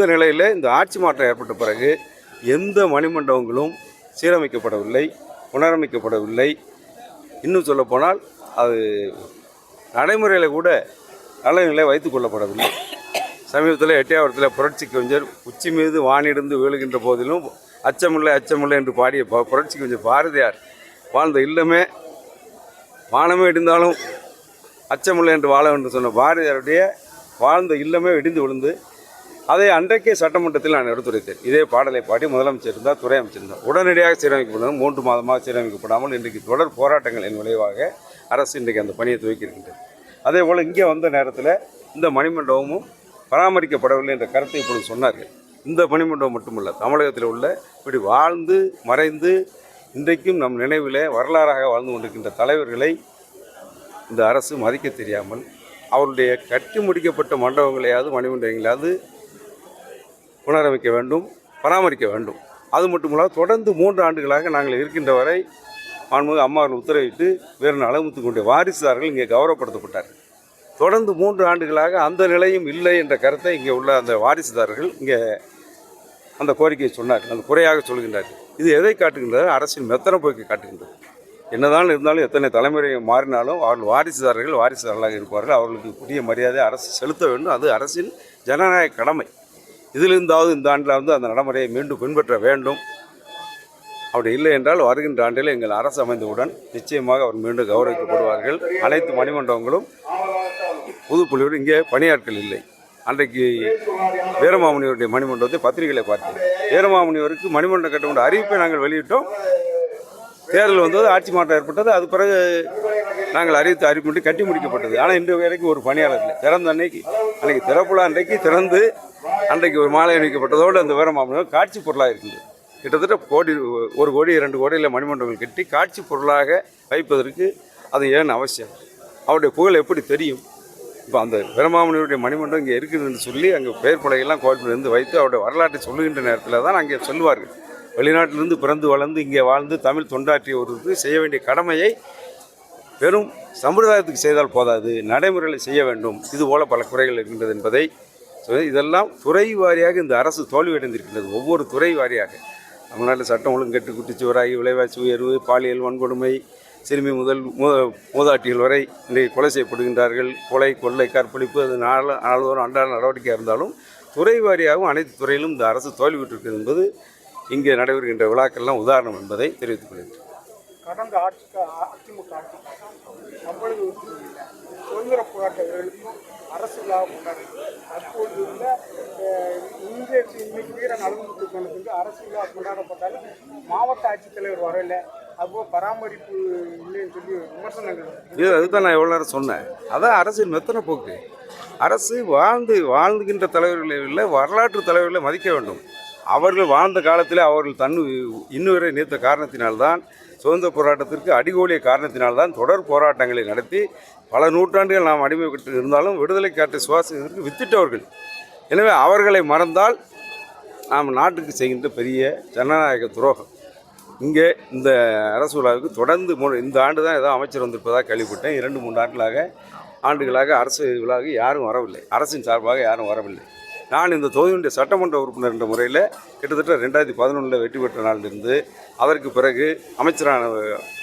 இந்த நிலையில் இந்த ஆட்சி மாற்றம் ஏற்பட்ட பிறகு எந்த மணிமண்டபங்களும் சீரமைக்கப்படவில்லை புனரமைக்கப்படவில்லை. இன்னும் சொல்லப்போனால் அது நடைமுறையில் கூட நல்ல நிலை வைத்துக் கொள்ளப்படவில்லை. சமீபத்தில் எட்டியாவரத்தில் புரட்சி கவிஞர் உச்சி மீது வானிடிந்து வீழுகின்ற போதிலும் அச்சமில்லை அச்சமில்லை என்று பாடிய புரட்சி கவிஞர் பாரதியார் வாழ்ந்த இல்லமே வானமே இடிந்தாலும் அச்சமில்லை என்று வாழ வேண்டும் சொன்ன பாரதியாருடைய வாழ்ந்த இல்லமே இடிந்து விழுந்து அதை அன்றைக்கே சட்டமன்றத்தில் நான் எடுத்துரைத்தேன். இதே பாடலை பாடி முதலமைச்சர் இருந்தால் துறை அமைச்சிருந்தார் உடனடியாக சீரமைக்கப்படும் மூன்று மாதமாக சீரமைக்கப்படாமல் இன்றைக்கு தொடர் போராட்டங்களின் விளைவாக அரசு இன்றைக்கு அந்த பணியை துவக்கியிருக்கின்றது அதே போல் இங்கே வந்த நேரத்தில் இந்த மணிமண்டபமும் பராமரிக்கப்படவில்லை என்ற கருத்தை இப்பொழுது சொன்னார்கள். இந்த மணிமண்டபம் மட்டுமல்ல தமிழகத்தில் உள்ள இப்படி வாழ்ந்து மறைந்து இன்றைக்கும் நம் நினைவில் வரலாறாக வாழ்ந்து கொண்டிருக்கின்ற தலைவர்களை இந்த அரசு மதிக்க தெரியாமல் அவருடைய கட்டி முடிக்கப்பட்ட மண்டபங்களையாவது மணிமண்டபங்களையாவது புனரமைக்க வேண்டும் பராமரிக்க வேண்டும். அது மட்டுமல்லாது தொடர்ந்து மூன்று ஆண்டுகளாக நாங்கள் இருக்கின்ற வரை மாண்புமிகு அம்மாவர்கள் உத்தரவிட்டு வேறு அலமுத்துக்குடைய வாரிசுதாரர்கள் இங்கே கௌரவப்படுத்தப்பட்டார்கள். தொடர்ந்து மூன்று ஆண்டுகளாக அந்த நிலையும் இல்லை என்ற கருத்தை இங்கே உள்ள அந்த வாரிசுதாரர்கள் இங்கே அந்த கோரிக்கையை சொன்னார் அந்த குறையாக சொல்கின்றார்கள். இது எதை காட்டுகின்றது? அரசின் மெத்தன போக்கை காட்டுகின்றது. என்னதான் இருந்தாலும் எத்தனை தலைமுறை மாறினாலும் அவர்கள் வாரிசுதாரர்கள் வாரிசுதாரர்களாக இருப்பார்கள். அவர்களுக்கு புதிய மரியாதை அரசு செலுத்த வேண்டும். அது அரசின் ஜனநாயக கடமை. இதிலிருந்தாவது இந்த ஆண்டில் வந்து அந்த நடைமுறையை மீண்டும் பின்பற்ற வேண்டும். அப்படி இல்லை என்றால் வருகின்ற ஆண்டில் எங்கள் அரசு அமைந்தவுடன் நிச்சயமாக அவர் மீண்டும் கௌரவிக்கப்படுவார்கள். அனைத்து மணிமண்டபங்களும் புதுப்புள்ளியோடு இங்கே பணியாட்கள் இல்லை. அன்றைக்கு வீரமாமுனிவருடைய மணிமண்டபத்தை பத்திரிகைகளை பார்த்தேன். வீரமாமுனிவருக்கு மணிமண்டபம் கட்ட அறிவிப்பை நாங்கள் வெளியிட்டோம். தேர்தல் வந்தது ஆட்சி மாற்றம் ஏற்பட்டது. அது பிறகு நாங்கள் அறிவித்து அறிவிப்பு கட்டி முடிக்கப்பட்டது. ஆனால் இன்று வரைக்கும் ஒரு பணியாளர் இல்லை. திறந்த அன்னைக்கு அன்னைக்கு திறப்புலா அன்றைக்கு திறந்து அன்றைக்கு ஒரு மாலை அணிக்கப்பட்டதோடு அந்த வீரமாமுனிவர் காட்சி பொருளாக இருக்குது கிட்டத்தட்ட கோடி ஒரு கோடி இரண்டு கோடியில் மணிமண்டபங்கள் கட்டி காட்சி பொருளாக வைப்பதற்கு அது ஏன் அவசியம்? அவருடைய புகழ் எப்படி தெரியும்? இப்போ அந்த வீரமாமனியுடைய மணிமண்டபம் இங்கே இருக்குதுன்னு சொல்லி அங்கே பெயர் பலகையெல்லாம் கோயிலிருந்து வைத்து அவருடைய வரலாற்றை சொல்லுகின்ற நேரத்தில் தான் அங்கே சொல்லுவார்கள். வெளிநாட்டிலிருந்து பிறந்து வளர்ந்து இங்கே வாழ்ந்து தமிழ் தொண்டாற்றிய ஒருவருக்கு செய்ய வேண்டிய கடமையை வெறும் சம்பிரதாயத்துக்கு செய்தால் போதாது நடைமுறையில் செய்ய வேண்டும். இதுபோல பல குறைகள் இருக்கின்றது என்பதை இதெல்லாம் துறை வாரியாக இந்த அரசு தோல்வியடைந்திருக்கின்றது ஒவ்வொரு துறை வாரியாக. தமிழ்நாட்டில் சட்டம் ஒழுங்கு கெட்டு குட்டிச்சுவராகி விலைவாசி உயர்வு பாலியல் வன்கொடுமை சிறுமி முதல் மூ மூதாட்டிகள் வரை இன்றைக்கு கொலை செய்யப்படுகின்றார்கள். கொலை கொள்ளை கற்பழிப்பு அது நாள் நாள்தோறும் அன்றாட நடவடிக்கையாக இருந்தாலும் துறை வாரியாகவும் அனைத்து துறையிலும் இந்த அரசு தோல்வியுற்றிருக்கிறது என்பது இங்கே நடைபெறுகின்ற விழாக்கள்லாம் உதாரணம் என்பதை தெரிவித்துக் கொள்கிறேன் கடந்த அதிமுக ஆட்சி தமிழக சுதந்திர போராட்ட அரசு அரசு விழா கொண்டாடப்பட்டாலும் மாவட்ட ஆட்சித்தலைவர் வரல. அப்போ பராமரிப்பு இல்லைன்னு சொல்லி விமர்சனங்கள் இது அதுதான் நான் எவ்வளோ நேரம் சொன்னேன். அதான் அரசின் மெத்தனை போக்கு. அரசு வாழ்ந்து வாழ்ந்துகின்ற தலைவர்களை இல்லை வரலாற்று தலைவர்களை மதிக்க வேண்டும். அவர்கள் வாழ்ந்த காலத்தில் அவர்கள் தன் இன்னுவரை நீத்த காரணத்தினால்தான் சுதந்திர போராட்டத்திற்கு அடிகோலிய காரணத்தினால்தான் தொடர் போராட்டங்களை நடத்தி பல நூற்றாண்டுகள் நாம் அடிமைப்பட்டு இருந்தாலும் விடுதலை காட்டு சுவாசத்திற்கு வித்திட்டவர்கள். எனவே அவர்களை மறந்தால் நாம் நாட்டுக்கு செய்கின்ற பெரிய ஜனநாயக துரோகம். இங்கே இந்த அரசு விழாவுக்கு தொடர்ந்து மூணு இந்த ஆண்டு தான் ஏதோ அமைச்சர் வந்திருப்பதாக கேள்விப்பட்டேன். இரண்டு மூன்று ஆண்டுகளாக ஆண்டுகளாக அரசு விழாவுக்கு யாரும் வரவில்லை. அரசின் சார்பாக யாரும் வரவில்லை. நான் இந்த தொகுதியுடைய சட்டமன்ற உறுப்பினர் என்ற முறையில் கிட்டத்தட்ட ரெண்டாயிரத்தி பதினொன்றில் வெற்றி பெற்ற நாளிலிருந்து அதற்கு பிறகு அமைச்சரான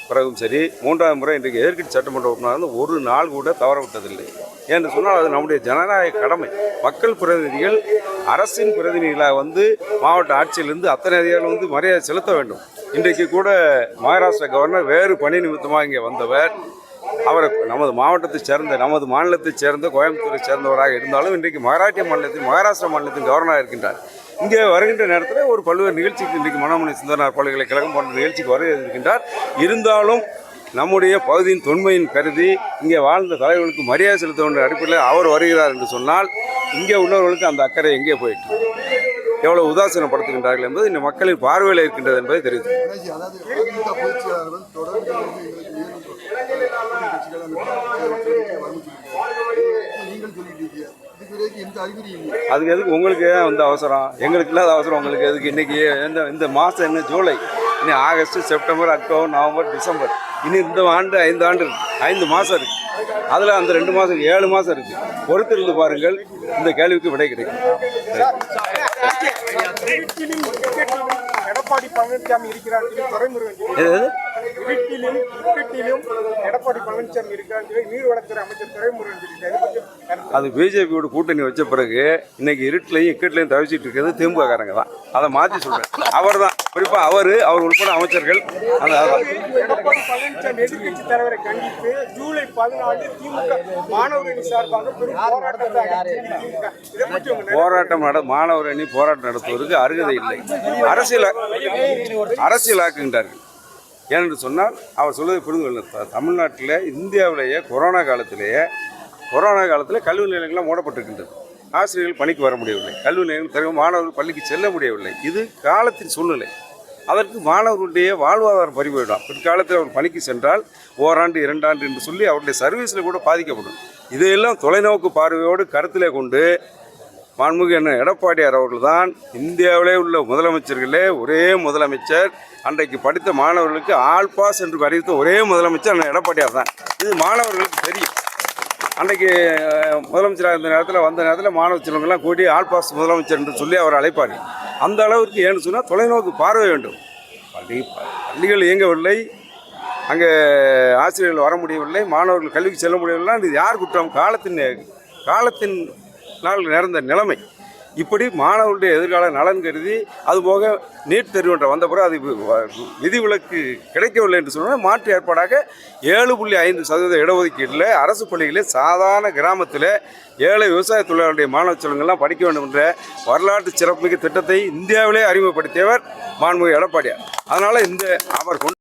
பிறகும் சரி மூன்றாவது முறை இன்றைக்கு எதிர்கட்சி சட்டமன்ற உறுப்பினர் வந்து ஒரு நாள் கூட தவற விட்டதில்லை என்று சொன்னால் அது நம்முடைய ஜனநாயக கடமை. மக்கள் பிரதிநிதிகள் அரசின் பிரதிநிதிகளாக வந்து மாவட்ட ஆட்சியிலிருந்து அத்தனை அதிகாரிகள் வந்து மரியாதை செலுத்த வேண்டும். இன்றைக்கு கூட மகாராஷ்டிரா கவர்னர் வேறு பணி நிமித்தமாக இங்கே வந்தவர். அவர் நமது மாவட்டத்தை சேர்ந்த நமது மாநிலத்தைச் சேர்ந்த கோயம்புத்தூரை சேர்ந்தவராக இருந்தாலும் இன்றைக்கு மகாராஷ்டிர மாநிலத்தின் மகாராஷ்டிரா மாநிலத்தின் கவர்னராக இருக்கின்றார். இங்கே வருகின்ற நேரத்தில் ஒரு பல்வேறு நிகழ்ச்சிக்கு இன்றைக்கு மனோமணி சுந்தரனார் பல்கலைக்கழகம் போன்ற நிகழ்ச்சிக்கு வர இருக்கின்றார் இருந்தாலும் நம்முடைய பகுதியின் தொன்மையின் கருதி இங்கே வாழ்ந்த தலைவர்களுக்கு மரியாதை செலுத்த வேண்டிய அடிப்படையில் அவர் வருகிறார் என்று சொன்னால் இங்கே உள்ளவர்களுக்கு அந்த அக்கறை எங்கே போயிட்டு? எவ்வளவு உதாசீனப்படுத்துகின்றார்கள் என்பது இந்த மக்களின் பார்வையில் இருக்கின்றது என்பதை தெரிவித்து. அதுக்கு எதுக்கு உங்களுக்கு ஏன் வந்து அவசரம்? எங்களுக்கு இல்லாத அவசரம் உங்களுக்கு எதுக்கு? இன்னைக்கு இந்த இந்த மாதம் என்ன ஜூலை? இன்னும் August September October November December. இனி இந்த ஆண்டு ஐந்து ஆண்டு. ஐந்து மாதம் இருக்கு. அதில் அந்த ரெண்டு மாதம் ஏழு மாதம் இருக்கு. பொறுத்திருந்து பாருங்கள் இந்த கேள்விக்கு விடை கிடைக்கும். எடப்பாடி பழனிசாமி இருக்கிறார் எடப்பாடி பழனிசாமி இருக்கிறார் நீர்வளத்துறை அமைச்சர் துரைமுருகன் சொல்லிட்டார் இதை பத்தி கருத்து அது பிஜேபியோட கூட்டணி வச்ச பிறகு இன்னைக்கு இருட்டிலையும் இக்கட்லையும் தவிச்சிட்டு இருக்கிறது திமுககாரங்க தான். அதை மாற்றி சொல்கிறேன் அவர் தான் குறிப்பாக அவர் அவர் உட்பட அமைச்சர்கள். அந்த போராட்டம் நட மாணவர் அணி போராட்டம் நடத்துவதற்கு அருகதை இல்லை. அரசியல் அரசியலாக்குகின்றார்கள் ஏனென்று சொன்னால் அவர் சொல்வதை புரிந்து கொள்ள தமிழ்நாட்டில் இந்தியாவிலேயே கொரோனா காலத்திலேயே கொரோனா காலத்தில் கல்வி நிலையங்கள்லாம் மூடப்பட்டிருக்கின்றது. ஆசிரியர்கள் பணிக்கு வர முடியவில்லை. கல்வி நிலையங்கள் திறக்க மாணவர்கள் பள்ளிக்கு செல்ல முடியவில்லை. இது காலத்தின் சூழ்நிலை. அதற்கு மாணவர்களுடைய வாழ்வாதாரம் பறிபோயிடும் பிற்காலத்தில் அவர் பணிக்கு சென்றால் ஓராண்டு இரண்டாண்டு என்று சொல்லி அவருடைய சர்வீஸில் கூட பாதிக்கப்படும். இதையெல்லாம் தொலைநோக்கு பார்வையோடு கருத்தில் கொண்டு மாண்புமிகு என்ன எடப்பாடியார் அவர்கள்தான் இந்தியாவிலே உள்ள முதலமைச்சர்களே ஒரே முதலமைச்சர். அன்றைக்கு படித்த மாணவர்களுக்கு ஆல் பாஸ் என்று அறிவித்த ஒரே முதலமைச்சர் அண்ணன் எடப்பாடியார் தான். இது மாணவர்களுக்கு தெரியும். அன்றைக்கு முதலமைச்சராக இருந்த நேரத்தில் வந்த நேரத்தில் மாணவ செல்வங்கள்லாம் கூட்டி ஆல் பாஸ் முதலமைச்சர் என்று சொல்லி அவர் அழைப்பார். அந்த அளவிற்கு ஏன்னு சொன்னால் தொலைநோக்கு பார்வை வேண்டும். பள்ளி பள்ளிகள் இயங்கவில்லை. அங்கே ஆசிரியர்கள் வர முடியவில்லை. மாணவர்கள் கல்விக்கு செல்ல முடியவில்லை. இது யார் குற்றம்? காலத்தின் காலத்தின் நாள் நேர்ந்த நிலைமை. இப்படி மாணவர்களுடைய எதிர்கால நலன் கருதி அதுபோக நீட் தேர்வு வந்த பிறகு அது விதிவிலக்கு கிடைக்கவில்லை என்று சொன்னால் மாற்று ஏற்பாடாக ஏழு புள்ளி ஐந்து சதவீத இடஒதுக்கீட்டில் அரசு பள்ளிகளில் சாதாரண கிராமத்தில் ஏழை விவசாய தொழிலாளருடைய மாணவ செல்வங்கள்லாம் படிக்க வேண்டும் என்ற வரலாற்று சிறப்புமிக்க திட்டத்தை இந்தியாவிலே அறிமுகப்படுத்தியவர் மாண்புமிகு எடப்பாடியார். அதனால் இந்த அவர் கொண்டு